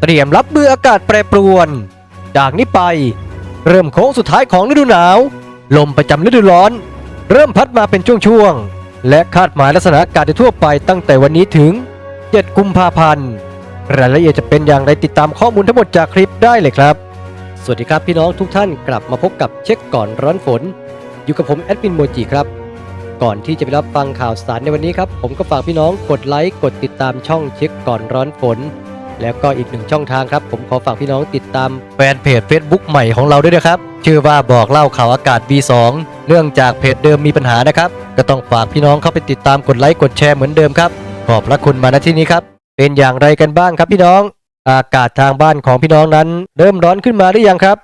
เตรียมรับมืออากาศแปรปรวน จากนี้ไป เริ่มโค้งสุดท้ายของฤดูหนาว ลมประจำฤดูร้อน เริ่มพัดมาเป็นช่วงๆ และคาดหมายลักษณะอากาศทั่วไปตั้งแต่วันนี้ถึง 7 กุมภาพันธ์ รายละเอียดจะเป็นอย่างไรติดตามข้อมูลทั้งหมดจากคลิปได้เลยครับ สวัสดีครับพี่น้องทุกท่านกลับมาพบกับเช็คก่อนร้อนฝน อยู่กับผมแอดมินโมจิครับก่อนที่จะไปรับฟังข่าวสารในวันนี้ครับ ผมก็ฝากพี่น้องกดไลค์ กดติดตามช่องเช็คก่อนร้อนฝน แล้วก็อีกหนึ่งช่องทางครับ ผมขอฝากพี่น้องติดตามแฟนเพจ Facebook ใหม่ของเราด้วยนะครับ ชื่อว่าบอกเล่าข่าวอากาศ V2 เนื่องจากเพจเดิมมีปัญหานะครับ ก็ต้องฝากพี่น้องเข้าไปติดตามกดไลค์กดแชร์เหมือนเดิมครับขอบพระคุณมาณที่นี้ครับ เป็นอย่างไรกันบ้างครับพี่น้อง อากาศทางบ้านของพี่น้องนั้น เริ่มร้อนขึ้นมาหรือยังครับ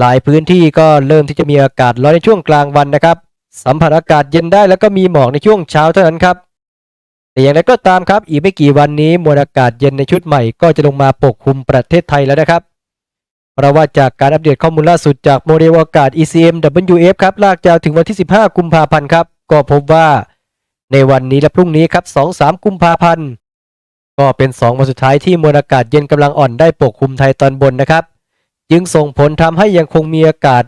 หลายพื้นที่ก็เริ่มที่จะมีอากาศร้อนในช่วงกลางวันนะครับ สัมผัสอากาศเย็นได้แล้วก็มีหมอกในช่วงเช้าเท่านั้นครับ แต่อย่างไรก็ตามครับ อีกไม่กี่วันนี้มวลอากาศเย็นในชุดใหม่ก็จะลงมาปกคลุมประเทศไทยแล้วนะครับ เพราะว่าจากการอัปเดตข้อมูลล่าสุดจากโมเดลอากาศ ECM WF ครับ ลากยาวถึงวันที่ 15 กุมภาพันธ์ครับ ก็พบว่าในวันนี้และพรุ่งนี้ครับ 2-3 กุมภาพันธ์ ก็เป็น 2 วันสุดท้ายที่มวลอากาศเย็นกำลังอ่อนได้ปกคลุมไทยตอนบนนะครับ จึงส่งผลทำให้ยังคงมีอากาศ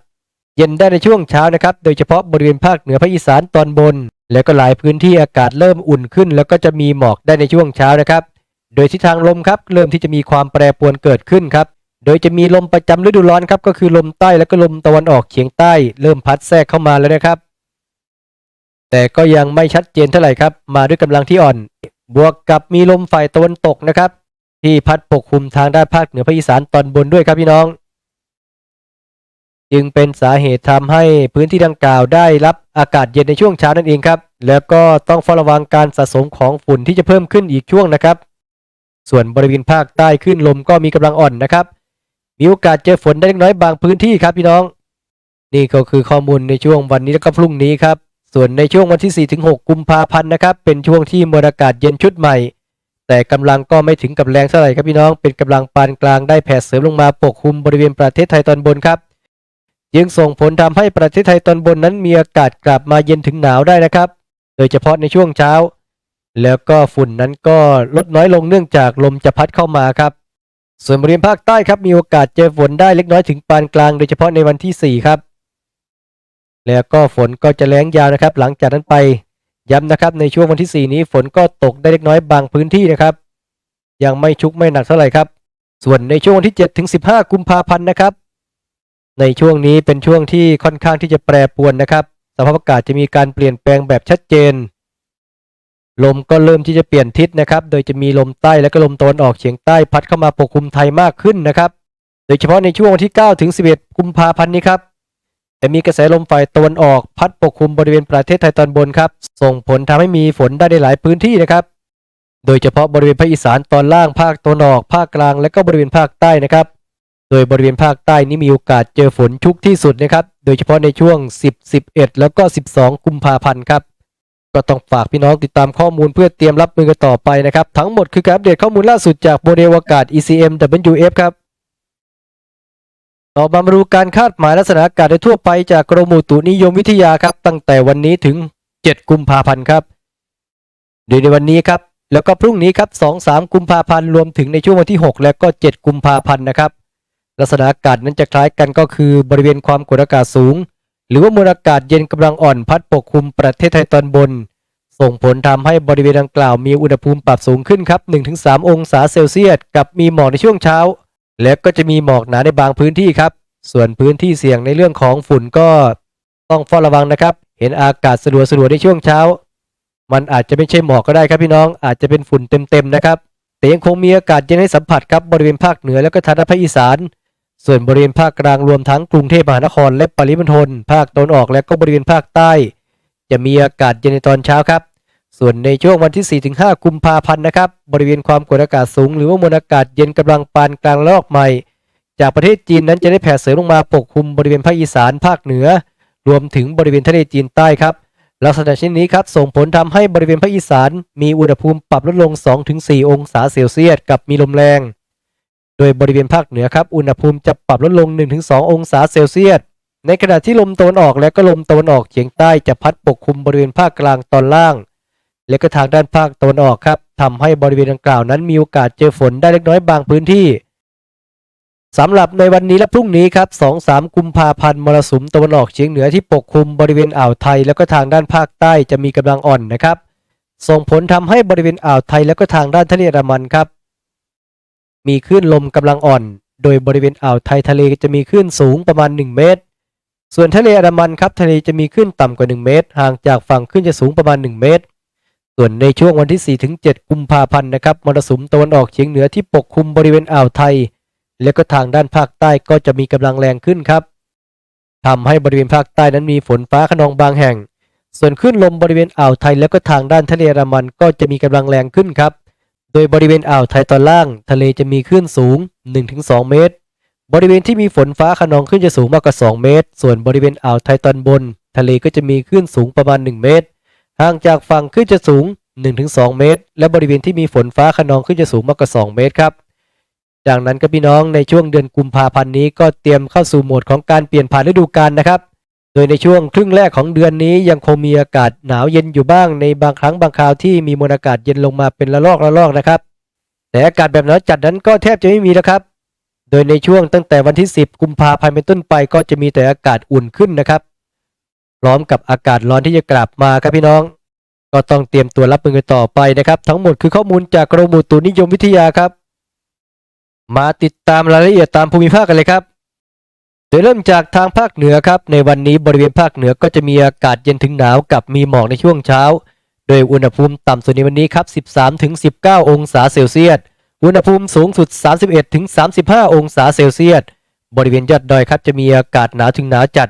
เย็นได้ในช่วงเช้านะครับ โดยเฉพาะบริเวณภาคเหนือภาคอีสานตอนบน แล้วก็หลายพื้นที่อากาศเริ่มอุ่นขึ้น แล้วก็จะมีหมอกได้ในช่วงเช้านะครับ โดยทิศทางลมครับเริ่มที่จะมีความแปรปรวนเกิดขึ้นครับ โดยจะมีลมประจำฤดูร้อนครับก็คือลมใต้และก็ลมตะวันออกเฉียงใต้ เริ่มพัดแทรกเข้ามาแล้วนะครับ แต่ก็ยังไม่ชัดเจนเท่าไหร่ครับ มาด้วยกำลังที่อ่อน บวกกับมีลมฝ่ายตะวันตกนะครับ ที่พัดปกคลุมทางด้านภาคเหนือภาคอีสานตอนบนด้วยครับพี่น้อง จึงเป็นสาเหตุทำให้พื้นที่ดังกล่าวได้รับอากาศเย็นในช่วงเช้านั่นเองครับ แล้วก็ต้องเฝ้าระวังการสะสมของฝุ่นที่จะเพิ่มขึ้นอีกช่วงนะครับ ส่วนบริเวณภาคใต้ขึ้นลมก็มีกำลังอ่อนนะครับ มีโอกาสเจอฝนได้เล็กน้อยบางพื้นที่ครับพี่น้อง นี่ก็คือข้อมูลในช่วงวันนี้และก็พรุ่งนี้ครับ ส่วนในช่วงวันที่4-6กุมภาพันธ์นะครับ เป็นช่วงที่มวลอากาศเย็นชุดใหม่ แต่กำลังก็ไม่ถึงกับแรงเท่าไหร่ครับพี่น้อง เป็นกำลังปานกลางได้แผ่เสริมลงมาปกคลุมบริเวณประเทศไทยตอนบนครับ จึงส่งผลทำให้ประเทศไทยตอนบนนั้นมีอากาศกลับมาเย็นถึงหนาวได้นะครับ โดยเฉพาะในช่วงเช้า แล้วก็ฝุ่นนั้นก็ลดน้อยลงเนื่องจากลมจะพัดเข้ามาครับ ส่วนบริเวณภาคใต้ครับมีโอกาสเจอฝนได้เล็กน้อยถึงปานกลาง โดยเฉพาะในวันที่ 4 ครับ แล้วก็ฝนก็จะแรงยาวนะครับ หลังจากนั้นไปย้ำนะครับในช่วงวันที่ 4 นี้ฝนก็ตกได้เล็กน้อยบางพื้นที่นะครับ ยังไม่ชุกไม่หนักเท่าไหร่ครับ ส่วนในช่วงวันที่7ถึง15 กุมภาพันธ์นะครับ ในช่วงนี้เป็นช่วงที่ค่อนข้างที่จะแปรปรวนนะครับ สภาพอากาศจะมีการเปลี่ยนแปลงแบบชัดเจน ลมก็เริ่มที่จะเปลี่ยนทิศนะครับ โดยจะมีลมใต้และก็ลมตะวันออกเฉียงใต้พัดเข้ามาปกคลุมไทยมากขึ้นนะครับ โดยเฉพาะในช่วงวันที่ 9 ถึง 11 กุมภาพันธ์นี้ครับจะมีกระแสลมฝ่ายตะวันออกพัดปกคลุมบริเวณประเทศไทยตอนบนครับ ส่งผลทำให้มีฝนได้ในหลายพื้นที่นะครับ โดยเฉพาะบริเวณภาคอีสานตอนล่างภาคตะวันออกภาคกลางและก็บริเวณภาคใต้นะครับ โดยบริเวณภาคใต้นี้มีโอกาสเจอฝนชุกที่สุดนะครับ โดยเฉพาะในช่วง 10 11 แล้วก็ 12 กุมภาพันธ์ครับ ก็ต้องฝากพี่น้องติดตามข้อมูลเพื่อเตรียมรับมือกันต่อไปนะครับ ทั้งหมดคือการอัปเดตข้อมูลล่าสุดจากโมเดลอากาศ ECM WF ครับ ต่อมามาดูการคาดหมายลักษณะอากาศโดยทั่วไปจากกรมอุตุนิยมวิทยาครับ ตั้งแต่วันนี้ถึง 7 กุมภาพันธ์ครับโดยในวันนี้ครับ แล้วก็พรุ่งนี้ครับ 2-3 กุมภาพันธ์รวมถึงในช่วงวันที่ 6 และก็ 7 กุมภาพันธ์นะครับ ลักษณะอากาศนั้นจะคล้ายกันก็คือบริเวณความกดอากาศสูง หรือว่ามวลอากาศเย็นกำลังอ่อนพัดปกคลุมประเทศไทยตอนบน ส่งผลทำให้บริเวณดังกล่าวมีอุณหภูมิปรับสูงขึ้นครับ 1-3 องศาเซลเซียสกับมีหมอกในช่วงเช้า และก็จะมีหมอกหนาในบางพื้นที่ครับ ส่วนพื้นที่เสี่ยงในเรื่องของฝุ่นก็ต้องเฝ้าระวังนะครับ เห็นอากาศสะดวสะดวในช่วงเช้า มันอาจจะไม่ใช่หมอกก็ได้ครับพี่น้อง อาจจะเป็นฝุ่นเต็มๆนะครับ แต่ยังคงมีอากาศเย็นให้สัมผัสครับบริเวณภาคเหนือและก็ทางภาคอีสาน ส่วนบริเวณภาคกลางรวมทั้งกรุงเทพมหานครและปริมณฑลภาคตะวันออกและก็บริเวณภาคใต้ จะมีอากาศเย็นในตอนเช้าครับ ส่วนในช่วงวันที่ 4-5 กุมภาพันธ์นะครับ บริเวณความกดอากาศสูง หรือว่ามวลอากาศเย็นกำลังปานกลางระลอกใหม่ จากประเทศจีนนั้นจะได้แผ่เสริมลงมาปกคลุมบริเวณภาคอีสานภาคเหนือ รวมถึงบริเวณทะเลจีนใต้ครับลักษณะเช่นนี้ครับส่งผลทำให้บริเวณภาคอีสาน มีอุณหภูมิปรับลดลง 2-4 องศาเซลเซียสกับมีลมแรง โดยบริเวณภาคเหนือครับอุณหภูมิจะปรับลดลง 1-2 องศาเซลเซียส ในขณะที่ลมตะวันออกและก็ลมตะวันออกเฉียงใต้จะพัดปกคลุมบริเวณภาคกลางตอนล่าง และก็ทางด้านภาคตะวันออกครับทำให้บริเวณดังกล่าวนั้นมีโอกาสเจอฝนได้เล็กน้อยบางพื้นที่สำหรับในวันนี้และพรุ่งนี้ครับ2-3 กุมภาพันธ์มรสุมตะวันออกเฉียงเหนือที่ปกคลุมบริเวณอ่าวไทย แล้วก็ทางด้านภาคใต้จะมีกำลังอ่อนนะครับ ส่งผลทำให้บริเวณอ่าวไทย แล้วก็ทางด้านทะเลอันดามันครับ มีคลื่นลมกำลังอ่อน โดยบริเวณอ่าวไทยทะเลจะมีคลื่นสูงประมาณ 1 เมตร ส่วนทะเลอันดามันครับทะเลจะมีคลื่นต่ำกว่า 1 เมตร ห่างจากฝั่งคลื่นจะสูงประมาณ 1 เมตร ส่วนในช่วงวันที่4-7กุมภาพันธ์นะครับมรสุมตะวันออกเฉียงเหนือที่ปกคลุมบริเวณอ่าวไทย และก็ทางด้านภาคใต้ก็จะมีกำลังแรงขึ้นครับทำให้บริเวณภาคใต้นั้นมีฝนฟ้าขนองบางแห่ง ส่วนคลื่นลมบริเวณอ่าวไทยแล้วก็ทางด้านทะเลอันดามันก็จะมีกำลังแรงขึ้นครับ ดยบริเวณอ่าวไทยตอนล่าง ทะเลจะมีคลื่นสูง 1-2 เมตร บริเวณที่มีฝนฟ้าขนองขึ้นจะสูงมากกว่า 2 เมตร ส่วนบริเวณอ่าวไทยตอนบน ทะเลก็จะมีคลื่นสูงประมาณ 1 เมตร ห่างจากฝั่งขึ้นจะสูง 1-2 เมตร และบริเวณที่มีฝนฟ้าขนองขึ้นจะสูงมากกว่า 2 เมตรครับดังนั้นก็พี่น้องในช่วงเดือนกุมภาพันธ์นี้ก็เตรียมเข้าสู่โหมดของการเปลี่ยนผ่านฤดูกาลนะครับ ดยในช่วงครึ่งแรกของเดือนนี้ยังคงมีอากาศหนาวเย็นอยู่บ้างในบางครั้งบางคราวที่มีมวลอากาศเย็นลงมาเป็นระลอกระลอกนะครับ แต่อากาศแบบหนาวจัดนั้นก็แทบจะไม่มีแล้วครับ โดยในช่วงตั้งแต่วันที่ 10 กุมภาพันธ์เป็นต้นไปก็จะมีแต่อากาศอุ่นขึ้นนะครับ พร้อมกับอากาศร้อนที่จะกลับมาครับพี่น้อง ก็ต้องเตรียมตัวรับมือกันต่อไปนะครับ ทั้งหมดคือข้อมูลจากกรมอุตุนิยมวิทยาครับ มาติดตามรายละเอียดตามภูมิภาคกันเลยครับ ดยเริ่มจากทางภาคเหนือครับ ในวันนี้บริเวณภาคเหนือก็จะมีอากาศเย็นถึงหนาวกับมีหมอกในช่วงเช้า โดยอุณหภูมิต่ำสุดในวันนี้ครับ 13-19 องศาเซลเซียส อุณหภูมิสูงสุด 31-35 องศาเซลเซียส บริเวณยอดดอยครับจะมีอากาศหนาวถึงหนาวจัด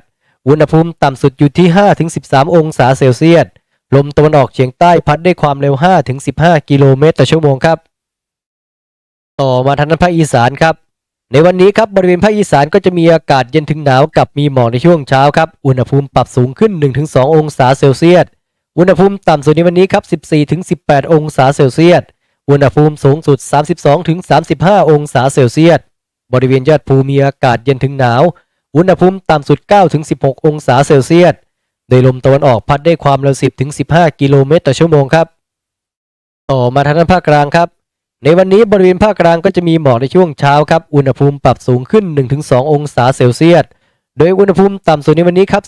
อุณหภูมิต่ำสุดอยู่ที่ 5-13 องศาเซลเซียส ลมตะวันออกเฉียงใต้พัดด้วยความเร็ว 5-15 กิโลเมตรต่อชั่วโมงครับ ต่อมาทางด้านภาคอีสานครับ ในวันนี้ครับบริเวณภาคอีสานก็จะมีอากาศเย็นถึงหนาวกับมีหมอกในช่วงเช้าครับ อุณหภูมิปรับสูงขึ้น 1-2 องศาเซลเซียส อุณหภูมิต่ำสุดในวันนี้ครับ 14-18 องศาเซลเซียส อุณหภูมิสูงสุด 32-35 องศาเซลเซียส บริเวณยอดภูมีอากาศเย็นถึงหนาว อุณหภูมิต่ำสุด 9-16 องศาเซลเซียส โดยลมตะวันออกพัดได้ความเร็ว 10-15 กิโลเมตรต่อชั่วโมงครับ ต่อมาทางด้านภาคกลางครับ ในวันนี้บริเวณภาคกลางก็จะมีหมอกในช่วงเช้าครับ อุณหภูมิปรับสูงขึ้น 1-2 องศาเซลเซียส โดยอุณหภูมิต่ำสุดในวันนี้ครับ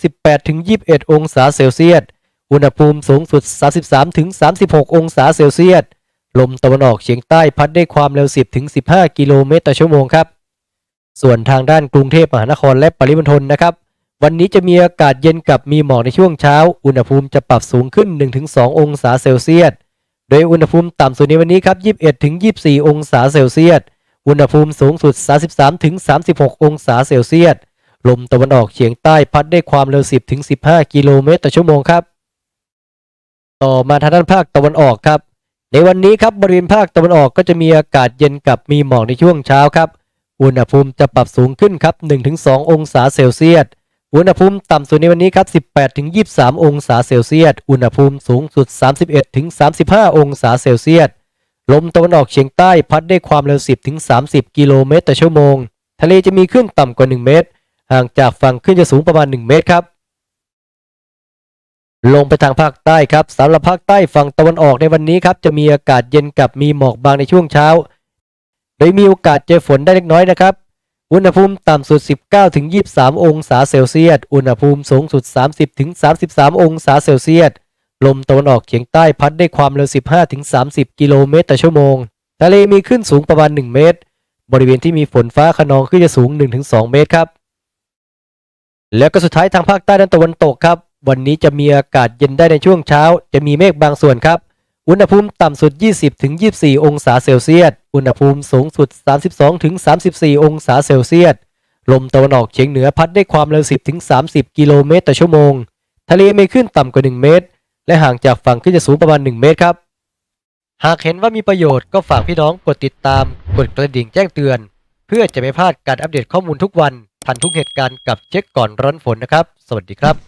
18-21 องศาเซลเซียส อุณหภูมิสูงสุด 33-36 องศาเซลเซียส ลมตะวันออกเฉียงใต้พัดได้ความเร็ว 10-15 กิโลเมตรต่อชั่วโมงครับ ส่วนทางด้านกรุงเทพมหานครและปริมณฑลนะครับ วันนี้จะมีอากาศเย็นกับมีหมอกในช่วงเช้า อุณหภูมิจะปรับสูงขึ้น 1-2 องศาเซลเซียส โดยอุณหภูมิต่ำสุดในวันนี้ครับ 21-24 องศาเซลเซียส อุณหภูมิสูงสุด 33-36 องศาเซลเซียส ลมตะวันออกเฉียงใต้พัดได้ความเร็ว 10-15 กิโลเมตรต่อชั่วโมงครับ ต่อมาทางด้านภาคตะวันออกครับ ในวันนี้ครับบริเวณภาคตะวันออกก็จะมีอากาศเย็นกับมีหมอกในช่วงเช้าครับ อุณหภูมิจะปรับสูงขึ้นครับ 1-2 องศาเซลเซียส อุณหภูมิต่ำสุดในวันนี้ครับ 18-23 องศาเซลเซียส อุณหภูมิสูงสุด 31-35 องศาเซลเซียส ลมตะวันออกเฉียงใต้พัดได้ความเร็ว 10-30 กิโลเมตรต่อชั่วโมง ทะเลจะมีคลื่นต่ำกว่า 1 เมตร ห่างจากฝั่งคลื่นจะสูงประมาณ 1 เมตรครับ ลงไปทางภาคใต้ครับสำหรับภาคใต้ฝั่งตะวันออกในวันนี้ครับ จะมีอากาศเย็นกับมีหมอกบางในช่วงเช้า โดยมีโอกาสเจอฝนได้เล็กน้อยนะครับ อุณหภูมิต่ำสุด 19-23 องศาเซลเซียส อุณหภูมิสูงสุด 30-33 องศาเซลเซียส ลมตะวันออกเฉียงใต้พัดได้ความเร็ว 15-30 กิโลเมตรต่อชั่วโมง ทะเลมีคลื่นสูงประมาณ 1 เมตร บริเวณที่มีฝนฟ้าขนองคลื่นจะสูง 1-2 เมตรครับ แล้วก็สุดท้ายทางภาคใต้ด้านตะวันตกครับ วันนี้จะมีอากาศเย็นได้ในช่วงเช้า จะมีเมฆบางส่วนครับ อุณหภูมิต่ำสุด 20ถึง24 องศาเซลเซียส อุณหภูมิสูงสุด 32ถึง34 องศาเซลเซียส ลมตะวันออกเฉียงเหนือพัดได้ความเร็ว 10ถึง30 กิโลเมตรต่อชั่วโมง ทะเลมีคลื่นต่ำกว่า 1 เมตร และห่างจากฝั่งคลื่นจะสูงประมาณ 1 เมตรครับ หากเห็นว่ามีประโยชน์ก็ฝากพี่น้องกดติดตาม กดกระดิ่งแจ้งเตือน เพื่อจะไม่พลาดการอัปเดตข้อมูลทุกวัน ทันทุกเหตุการณ์กับเช็คก่อนร้อนฝนนะครับ สวัสดีครับ